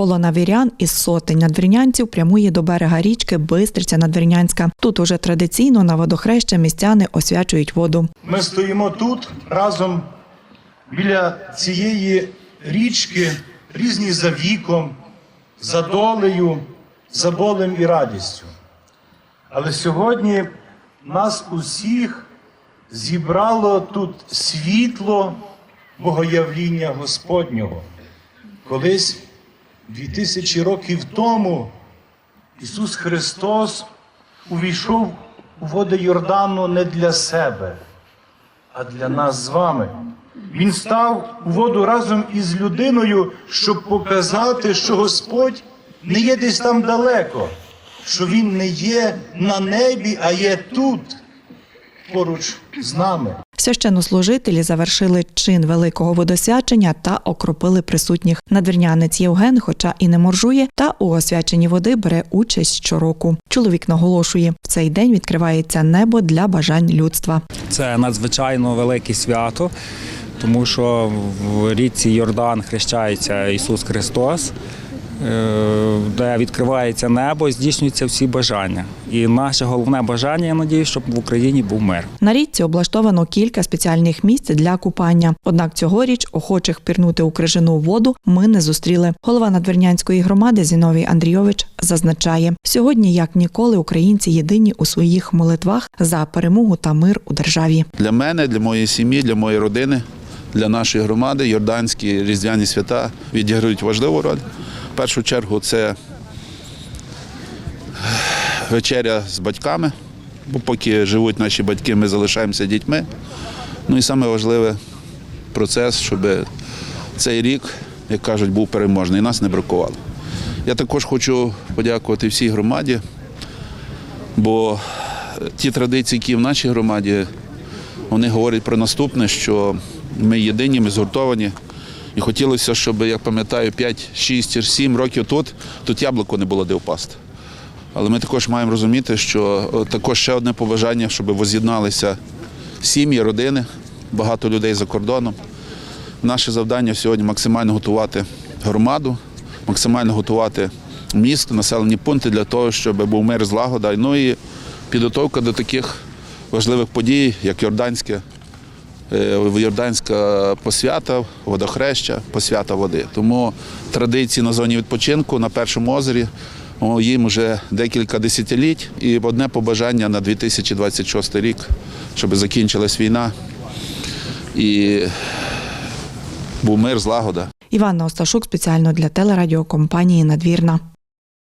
Колона вірян із сотень надвірнянців прямує до берега річки Бистриця Надвірнянська. Тут уже традиційно на водохреща містяни освячують воду. Ми стоїмо тут разом біля цієї річки, різні за віком, за долею, за болем і радістю. Але сьогодні нас усіх зібрало тут світло Богоявління Господнього. Колись, дві тисячі років тому, Ісус Христос увійшов у води Йордану не для себе, а для нас з вами. Він став у воду разом із людиною, щоб показати, що Господь не є десь там далеко, що Він не є на небі, а є тут, поруч з нами. Священнослужителі завершили чин великого водосвячення та окропили присутніх. Надвірнянець Євген, хоча і не моржує, та у освяченні води бере участь щороку. Чоловік наголошує, в цей день відкривається небо для бажань людства. Це надзвичайно велике свято, тому що в річці Йордан хрещається Ісус Христос, де відкривається небо, здійснюються всі бажання. І наше головне бажання, я надію, щоб в Україні був мир. На річці облаштовано кілька спеціальних місць для купання. Однак цьогоріч охочих пірнути у крижану воду ми не зустріли. Голова надвірнянської громади Зіновій Андрійович зазначає: сьогодні, як ніколи, українці єдині у своїх молитвах за перемогу та мир у державі. Для мене, для моєї сім'ї, для моєї родини, для нашої громади йорданські різдвяні свята відіграють важливу роль. Першу чергу це вечеря з батьками, бо поки живуть наші батьки, ми залишаємося дітьми. Ну і саме процес, щоб цей рік, як кажуть, був переможний і нас не бракувало. Я також хочу подякувати всій громаді, бо ті традиції, які в нашій громаді, вони говорять про наступне, що ми єдині, ми згуртовані. І хотілося, щоб, я пам'ятаю, 5, 6, 7 років тут, тут яблуко не було де впасти. Але ми також маємо розуміти, що також ще одне побажання, щоб воз'єдналися сім'ї, родини, багато людей за кордоном. Наше завдання сьогодні максимально готувати громаду, максимально готувати місто, населені пункти для того, щоб був мир злагода. Ну і підготовка до таких важливих подій, як Йорданське, Йорданська посвята, водохреща, посвята води. Тому традиції на зоні відпочинку на першому озері. Їм вже декілька десятиліть і одне побажання на 2026 рік, щоб закінчилась війна і був мир, злагода. Іванна Осташук спеціально для телерадіокомпанії Надвірна.